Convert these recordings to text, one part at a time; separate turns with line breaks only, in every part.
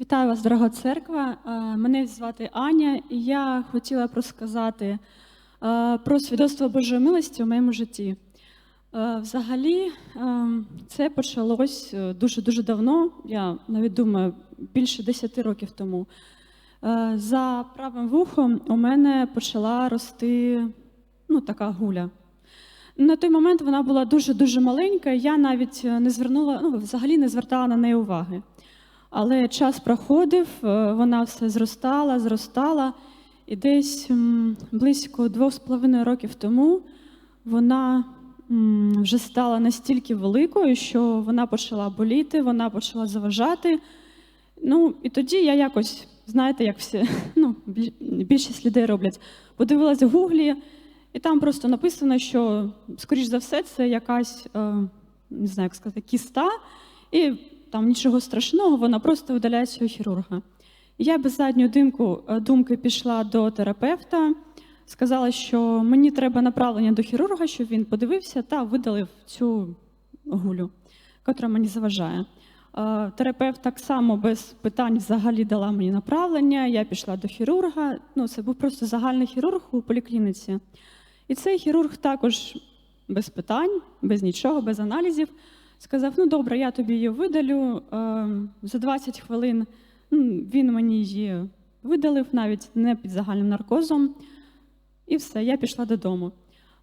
Вітаю вас, дорога церква. Е, Мене звати Аня, і я хотіла б розказати е, про свідоцтво Божої милості у моєму житті. Е, Взагалі, це почалось дуже дуже давно. Я навіть думаю, більше 10 років тому. За правим вухом у мене почала рости ну, така гуля. На той момент вона була дуже дуже маленька. Я навіть не звернула, ну взагалі не звертала на неї уваги. Але час проходив, е, вона все зростала, зростала, і десь близько двох з половиною років тому вона вже стала настільки великою, що вона почала боліти, вона почала заважати. Ну, і тоді я якось, знаєте, як всі, ну, більшість людей роблять, подивилась в гуглі, і там просто написано, що, скоріш за все, це якась, е, не знаю, як сказати, кіста, і там нічого страшного, вона просто видаляється у хірурга. Я без задньої думку, е, думки пішла до терапевта, сказала, що мені треба направлення до хірурга, щоб він подивився та видалив цю гулю, котра мені заважає. Е, Терапевт так само без питань взагалі дала мені направлення. Я пішла до хірурга. Ну, це був просто загальний хірург у поліклініці. І цей хірург також без питань, без нічого, без аналізів сказав: ну добре, я тобі її видалю. Е, За 20 хвилин ну, він мені її видалив, навіть не під загальним наркозом. І все, я пішла додому.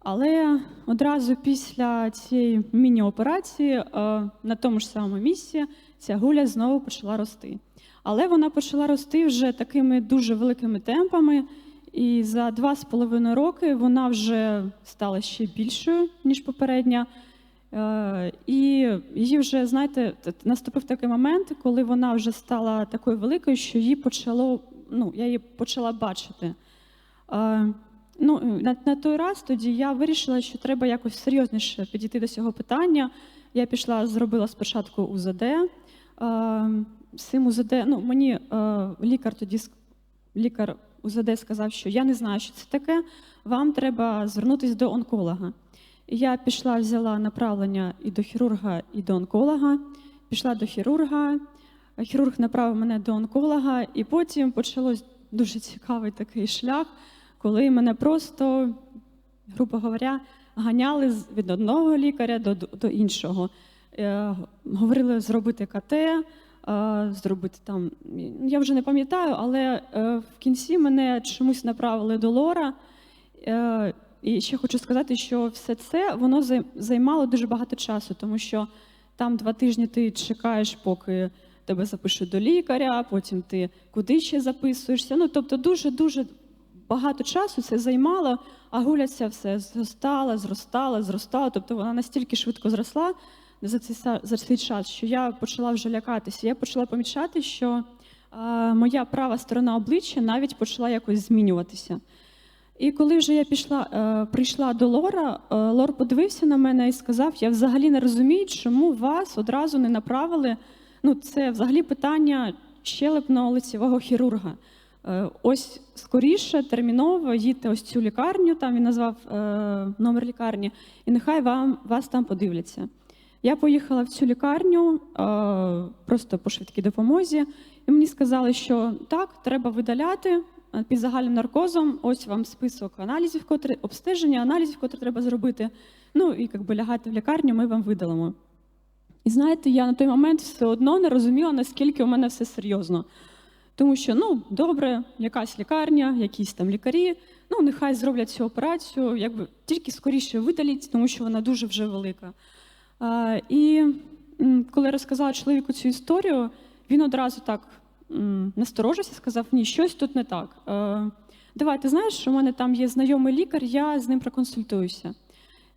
Але одразу після цієї міні-операції е, на тому ж самому місці ця гуля знову почала рости. Але вона почала рости вже такими дуже великими темпами, і за два з половиною роки вона вже стала ще більшою, ніж попередня. Е, І її вже, знаєте, наступив такий момент, коли вона вже стала такою великою, що її почало, ну, я її почала бачити. Е, Ну, на, на той раз тоді я вирішила, що треба якось серйозніше підійти до цього питання. Я пішла, зробила спочатку УЗД. Е, з цим УЗД, ну, мені е, лікар тоді лікар УЗД сказав, що я не знаю, що це таке, вам треба звернутися до онколога. Я пішла, взяла направлення і до хірурга, і до онколога. Пішла до хірурга, хірург направив мене до онколога, і потім почалось дуже цікавий такий шлях, коли мене просто, грубо говоря, ганяли від одного лікаря до, до іншого. Е, говорили зробити КТ, е, зробити там. Я вже не пам'ятаю, але е, в кінці мене чомусь направили до Лора. І ще хочу сказати, що все це воно займало дуже багато часу, тому що там два тижні ти чекаєш, поки тебе запишуть до лікаря, потім ти куди ще записуєшся. Ну тобто, дуже дуже багато часу це займало, а гуля ця все зростала, зростала, зростала. Тобто вона настільки швидко зросла за цей, за цей час, що я почала вже лякатися. Я почала помічати, що е, моя права сторона обличчя навіть почала якось змінюватися. І коли вже я пішла, е, прийшла до Лора, е, Лор подивився на мене і сказав: я взагалі не розумію, чому вас одразу не направили. Ну, це взагалі питання щелепно лицевого хірурга. Е, ось скоріше, терміново їдьте ось цю лікарню, там він назвав номер лікарні, і нехай вам вас там подивляться. Я поїхала в цю лікарню просто по швидкій допомозі, і мені сказали, що так, треба видаляти під загальним наркозом. Ось вам список аналізів, котрі обстеження, аналізів, котрі треба зробити. Ну і якби лягати в лікарню, ми вам видалимо. І знаєте, я на той момент все одно не розуміла, наскільки у мене все серйозно. Тому що, ну, добре, якась лікарня, якісь там лікарі, ну, нехай зроблять цю операцію, якби тільки скоріше видаліть, тому що вона дуже вже велика. А, і коли я розказала чоловіку цю історію, він одразу так насторожився, сказав: ні, щось тут не так. Е, давай, ти знаєш, у мене там є знайомий лікар, я з ним проконсультуюся.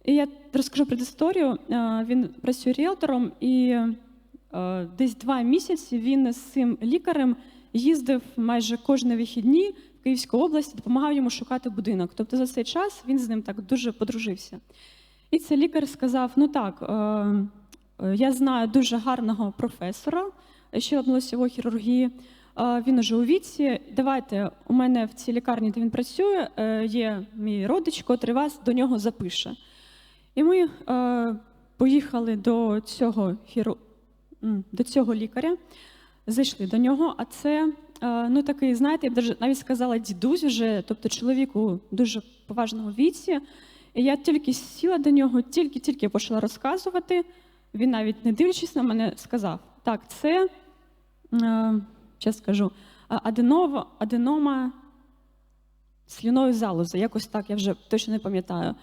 І я розкажу про історію. Е, Він працює ріелтором, і е, десь два місяці він з цим лікарем їздив майже кожні вихідні в Київську область, допомагав йому шукати будинок. Тобто за цей час він з ним так дуже подружився. І цей лікар сказав: ну так, я знаю дуже гарного професора щелепно хірургії. Е, Він уже у віці. Давайте у мене в цій лікарні, де він працює, е, є мій родич, котрий вас до нього запише. І ми е, поїхали до цього, хіру... до цього лікаря. зайшли до нього. А це е, ну такий, знаєте, я б навіть сказала дідусь вже, тобто чоловік у дуже поважному віці. І я тільки сіла до нього, тільки-тільки почала розказувати. Він навіть не дивлячись на мене, сказав: так, це е, зараз скажу, аденова, аденома слюної залози, якось так, я вже точно не пам'ятаю.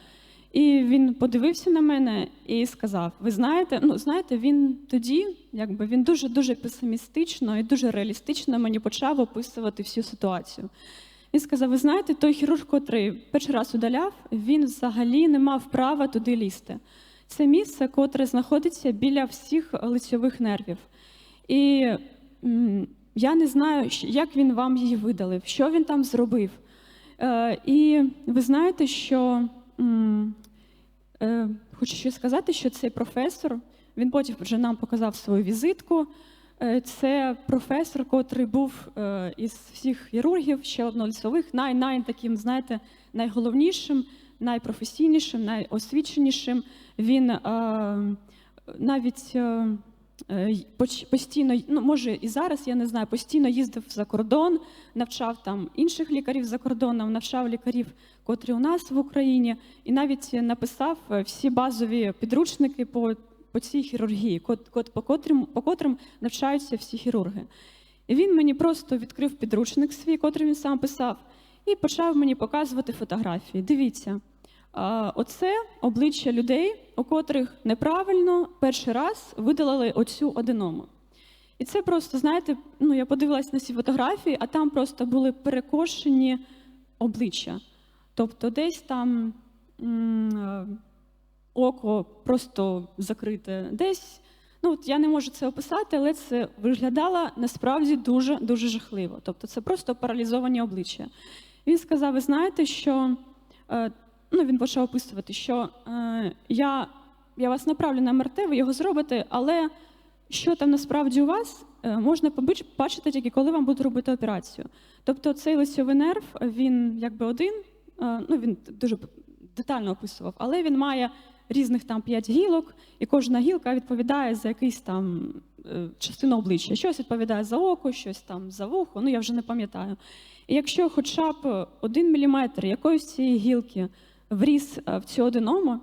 І він подивився на мене і сказав: Ви знаєте, ну знаєте, він тоді, якби він дуже дуже песимістично і дуже реалістично мені почав описувати всю ситуацію. Він сказав: Ви знаєте, той хірург, котрий перший раз удаляв, він взагалі не мав права туди лізти. Це місце, котре знаходиться біля всіх лицьових нервів. І я не знаю, як він вам її видалив, що він там зробив. Е, і ви знаєте, що е, хочу ще сказати, що цей професор, він потім вже нам показав свою візитку. Е, Це професор, котрий був із всіх хірургів, ще однолісових, най, най таким, знаєте, найголовнішим, найпрофесійнішим, найосвіченішим. Він е, навіть е, е, постійно, ну може і зараз, я не знаю, постійно їздив за кордон, навчав там інших лікарів за кордоном, навчав лікарів, котрі у нас в Україні, і навіть написав е, всі базові підручники по, по цій хірургії, по, котрим, по котрим навчаються всі хірурги. І він мені просто відкрив підручник свій, котрий він сам писав, і почав мені показувати фотографії. Дивіться, оце обличчя людей, у котрих неправильно перший раз видалили оцю аденому. І це просто, знаєте, ну я подивилась на ці фотографії, а там просто були перекошені обличчя. Тобто десь там око просто закрите, десь. Ну, от я не можу це описати, але це виглядало насправді дуже дуже жахливо. Тобто, це просто паралізовані обличчя. Він сказав: ви знаєте, що е, ну, він почав описувати, що е, я, я вас направлю на МРТ, ви його зробите, але що там насправді у вас, е, можна бачити тільки коли вам будуть робити операцію. Тобто цей лицьовий нерв, він якби один, ну він дуже детально описував, але він має різних там п'ять гілок, і кожна гілка відповідає за якийсь там е, частину обличчя. Щось відповідає за око, щось там за вухо, ну я вже не пам'ятаю. І якщо хоча б один міліметр якоїсь цієї гілки вріс е, в цю одиному,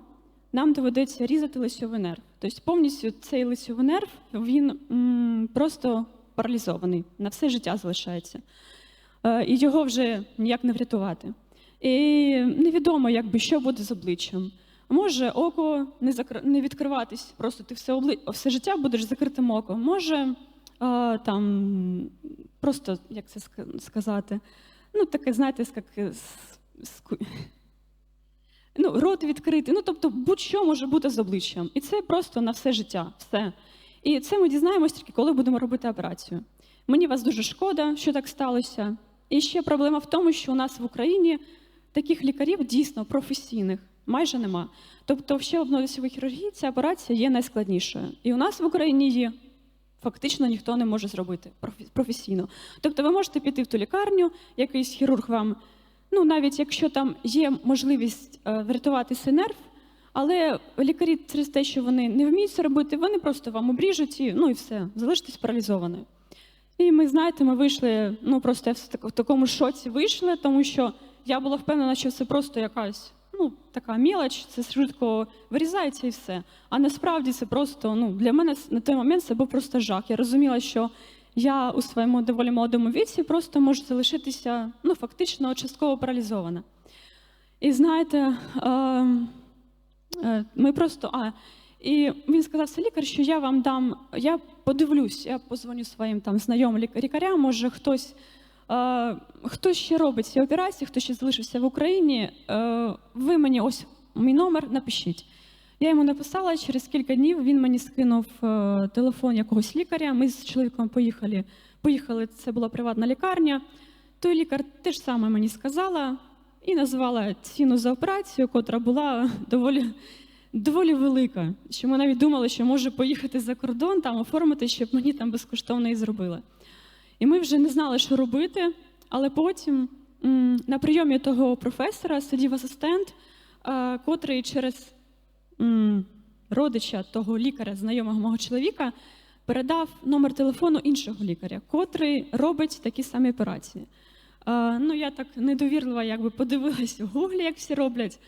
нам доведеться різати лицьовий нерв. Тобто повністю цей лицьовий нерв він м, просто паралізований, на все життя залишається. Е, І його вже ніяк не врятувати. І невідомо, якби, що буде з обличчям. Може око не, закр... не відкриватись, просто ти все, обли... все життя будеш закритим оком. Може е, там просто, як це сказати, ну таке, знаєте, як е, ну, рот відкритий. Ну, тобто, будь-що може бути з обличчям. І це просто на все життя. Все. І це ми дізнаємось тільки, коли будемо робити операцію. Мені вас дуже шкода, що так сталося. І ще проблема в тому, що у нас в Україні таких лікарів дійсно професійних майже нема. Тобто, в щелепно-лицевій хірургії ця операція є найскладнішою. І у нас в Україні її фактично ніхто не може зробити професійно. Тобто, ви можете піти в ту лікарню, якийсь хірург вам, ну навіть якщо там є можливість е, врятувати цей нерв, але лікарі через те, що вони не вміють це робити, вони просто вам обріжуть і ну і все, залишитесь паралізованою. І ми, знаєте, ми вийшли, ну просто я в такому шоці вийшли, тому що я була впевнена, що це просто якась ну, така мілоч, це швидко вирізається і все. А насправді це просто ну, для мене на той момент це був просто жах. Я розуміла, що я у своєму доволі молодому віці просто можу залишитися ну, фактично частково паралізована. І знаєте, ем, Е, Ми просто. А, і він сказав, це лікар, що я вам дам, я подивлюсь, я позвоню своїм там знайомим лікарям, може хтось, хтось ще робить ці операції, хто ще залишився в Україні. Е, ви мені ось мій номер напишіть. Я йому написала, через кілька днів він мені скинув е, телефон якогось лікаря. Ми з чоловіком поїхали. Поїхали, це була приватна лікарня. Той лікар те ж саме мені сказала і назвала ціну за операцію, котра була доволі, доволі велика. Що ми навіть думали, що може поїхати за кордон, там оформити, щоб мені там безкоштовно і зробили. І ми вже не знали, що робити, але потім на прийомі того професора сидів асистент, е, котрий через родича того лікаря, знайомого мого чоловіка, передав номер телефону іншого лікаря, котрий робить такі самі операції. Е, ну, я так недовірлива, якби подивилась в гуглі, як всі роблять,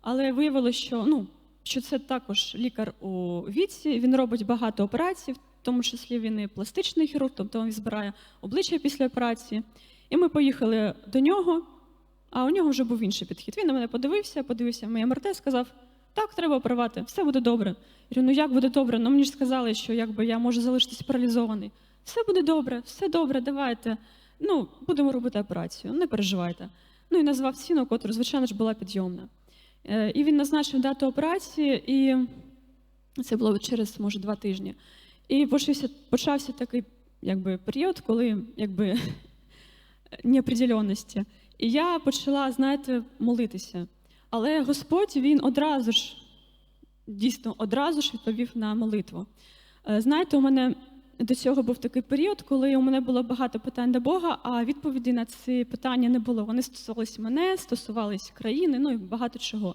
але виявилося, що, ну, що це також лікар у віці, він робить багато операцій, в тому числі він і пластичний хірург, тобто він збирає обличчя після операції. І ми поїхали до нього, а у нього вже був інший підхід. Він на мене подивився, подивився моє МРТ, сказав: так, треба оперувати, все буде добре. Я говорю, ну як буде добре? Ну мені ж сказали, що якби я можу залишитись паралізований. Все буде добре, все добре, давайте. Ну, будемо робити операцію, не переживайте. Ну і назвав ціну, котра, звичайно ж, була підйомна. Е, І він назначив дату операції, і це було через, може, два тижні. І почався, почався такий якби, період, коли якби, неопределенності. І я почала, знаєте, молитися. Але Господь він одразу ж, дійсно, одразу ж відповів на молитву. Е, Знаєте, у мене до цього був такий період, коли у мене було багато питань до Бога, а відповіді на ці питання не було. Вони стосувалися мене, стосувалися країни, ну і багато чого.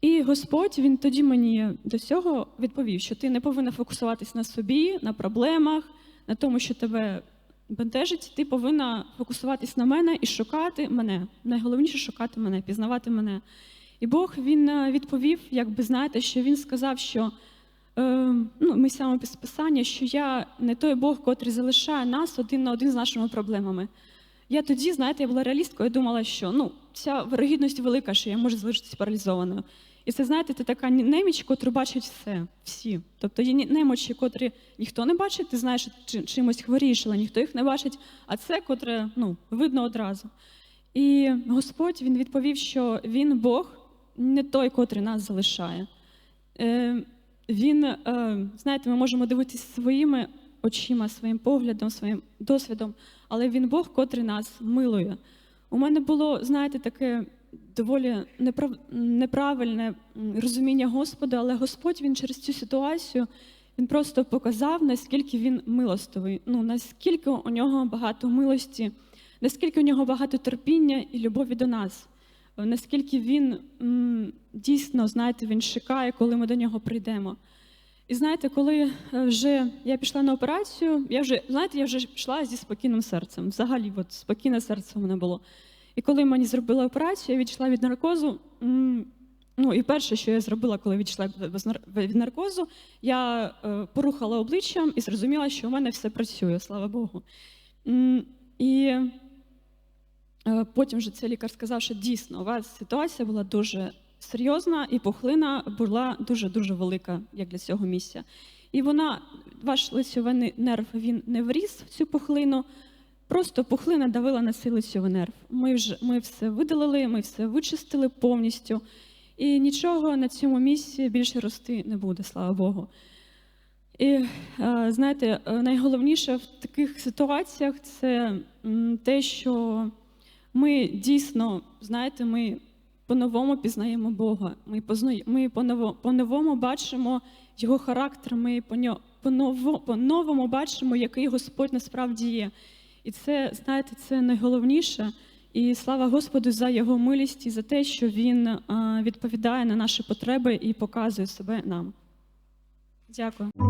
І Господь він тоді мені до цього відповів, що ти не повинна фокусуватись на собі, на проблемах, на тому, що тебе бентежить. Ти повинна фокусуватись на мене і шукати мене. Найголовніше шукати мене, пізнавати мене. І Бог він е, відповів, якби знаєте, що він сказав, що е, ну, ми саме писання, що я не той Бог, котрий залишає нас один на один з нашими проблемами. Я тоді, знаєте, я була реалісткою, я думала, що ну, ця вирогідність велика, що я можу залишитися паралізованою. І це, знаєте, це така неміч, котру бачать все, всі. Тобто є немочі, котрі ніхто не бачить, ти знаєш, що чимось хворієш, але ніхто їх не бачить, а це, котре ну, видно одразу. І Господь він відповів, що Він Бог, не той, котрий нас залишає. Е, він, е, знаєте, ми можемо дивитися своїми очима, своїм поглядом, своїм досвідом, але він Бог, котрий нас милує. У мене було, знаєте, таке доволі неправ... неправильне розуміння Господа, але Господь він через цю ситуацію він просто показав, наскільки він милостивий, ну наскільки у нього багато милості, наскільки у нього багато терпіння і любові до нас, наскільки він м, дійсно, знаєте, він чекає, коли ми до нього прийдемо. І знаєте, коли е, вже я пішла на операцію, я вже, знаєте, я вже пішла зі спокійним серцем. Взагалі, от спокійне серце у мене було. І коли мені зробили операцію, я відійшла від наркозу. Ну, і перше, що я зробила, коли відійшла від наркозу, я е, порухала обличчям і зрозуміла, що у мене все працює, слава Богу. І е, потім вже цей лікар сказав, що дійсно у вас ситуація була дуже серйозна, і пухлина була дуже-дуже велика, як для цього місця. І вона, ваш лицьовий нерв, він не вріс в цю пухлину, просто пухлина давила на цей лицьовий нерв. Ми, вже, ми все видалили, ми все вичистили повністю. І нічого на цьому місці більше рости не буде, слава Богу. І е, знаєте, найголовніше в таких ситуаціях це те, що ми дійсно, знаєте, ми по-новому пізнаємо Бога. Ми, ми по-ново- по-новому бачимо його характер, ми по-новому бачимо, який Господь насправді є. І це, знаєте, це найголовніше. І слава Господу за його милість і за те, що він відповідає на наші потреби і показує себе нам. Дякую.